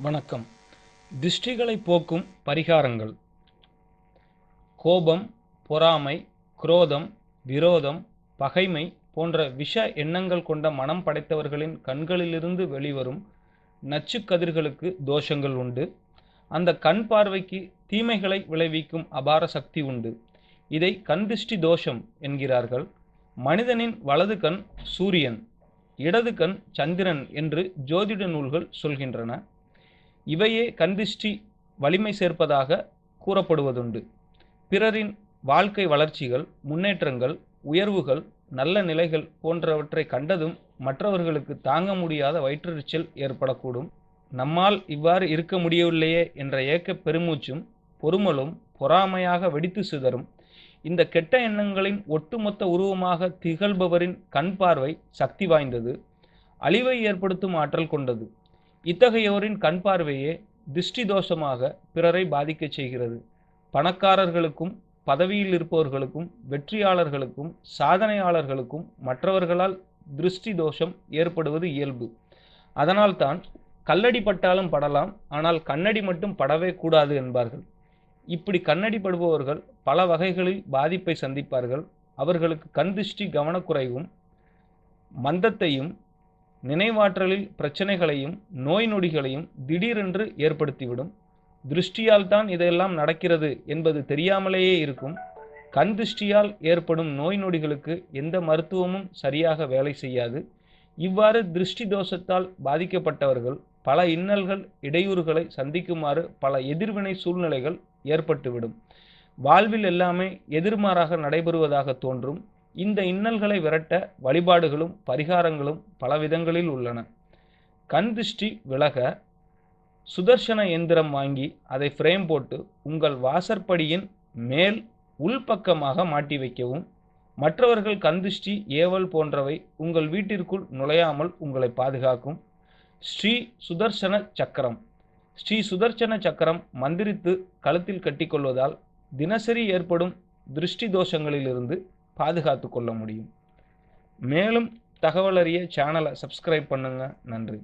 வணக்கம். திஷ்டிகளை போக்கும் பரிகாரங்கள். கோபம் பொறாமை குரோதம் விரோதம் பகைமை போன்ற விஷ எண்ணங்கள் கொண்ட மனம் படைத்தவர்களின் கண்களிலிருந்து வெளிவரும் நச்சு கதிர்களுக்கு தோஷங்கள் உண்டு. அந்த கண் பார்வைக்கு தீமைகளை விளைவிக்கும் அபார சக்தி உண்டு. இதை கண்திஷ்டி தோஷம் என்கிறார்கள். மனிதனின் வலது கண் சூரியன் இடது கண் சந்திரன் என்று ஜோதிட நூல்கள் சொல்கின்றன. இவையே கண்திஷ்டி வலிமை சேர்ப்பதாக கூறப்படுவதுண்டு. பிறரின் வாழ்க்கை வளர்ச்சிகள் முன்னேற்றங்கள் உயர்வுகள் நல்ல நிலைகள் போன்றவற்றை கண்டதும் மற்றவர்களுக்கு தாங்க முடியாத வயிற்றெரிச்சல் ஏற்படக்கூடும். நம்மால் இவ்வாறு இருக்க முடியவில்லையே என்ற ஏக்க பெருமூச்சும் பொறுமலும் பொறாமையாக வெடித்து சிதறும். இந்த கெட்ட எண்ணங்களின் ஒட்டுமொத்த உருவமாக திகழ்பவரின் கண் பார்வை சக்தி வாய்ந்தது. அழிவை ஏற்படுத்தும் ஆற்றல் கொண்டது. இத்தகையோரின் கண் பார்வையே திருஷ்டி தோஷமாக பிறரை பாதிக்கச் செய்கிறது. பணக்காரர்களுக்கும் பதவியில் இருப்பவர்களுக்கும் வெற்றியாளர்களுக்கும் சாதனையாளர்களுக்கும் மற்றவர்களால் திருஷ்டி தோஷம் ஏற்படுவது இயல்பு. அதனால்தான் கல்லடி பட்டாலும் படலாம் ஆனால் கண்ணடி மட்டும் படவே கூடாது என்பார்கள். இப்படி கண்ணடி படுபவர்கள் பல வகைகளில் பாதிப்பை சந்திப்பார்கள். அவர்களுக்கு கண் திருஷ்டி கவனக்குறைவும் மந்தத்தையும் நினைவாற்றலில் பிரச்சனைகளையும் நோய் நொடிகளையும் திடீரென்று ஏற்படுத்திவிடும். திருஷ்டியால் தான் இதெல்லாம் நடக்கிறது என்பது தெரியாமலேயே இருக்கும். கண் திருஷ்டியால் ஏற்படும் நோய் நொடிகளுக்கு எந்த மருத்துவமும் சரியாக வேலை செய்யாது. இவ்வாறு திருஷ்டி தோஷத்தால் பாதிக்கப்பட்டவர்கள் பல இன்னல்கள் இடையூறுகளை சந்திக்குமாறு பல எதிர்வினை சூழ்நிலைகள் ஏற்பட்டுவிடும். வாழ்வில் எல்லாமே எதிர்மாறாக நடைபெறுவதாக தோன்றும். இந்த இன்னல்களை விரட்ட வழிபாடுகளும் பரிகாரங்களும் பலவிதங்களில் உள்ளன. கண் திருஷ்டி விலக சுதர்சன எந்திரம் வாங்கி அதை ஃப்ரேம் போட்டு உங்கள் வாசற்படியின் மேல் உள்பக்கமாக மாட்டி வைக்கவும். மற்றவர்கள் கந்திஷ்டி ஏவல் போன்றவை உங்கள் வீட்டிற்குள் நுழையாமல் உங்களை பாதுகாக்கும். ஸ்ரீ சுதர்சன சக்கரம். ஸ்ரீ சுதர்சன சக்கரம் மந்திரித்து கழுத்தில் கட்டிக்கொள்வதால் தினசரி ஏற்படும் திருஷ்டி தோஷங்களிலிருந்து பாதுகாத்து கொள்ள முடியும். மேலும் தகவல் அறிய சேனலை சப்ஸ்கிரைப் பண்ணுங்கள் நன்றி.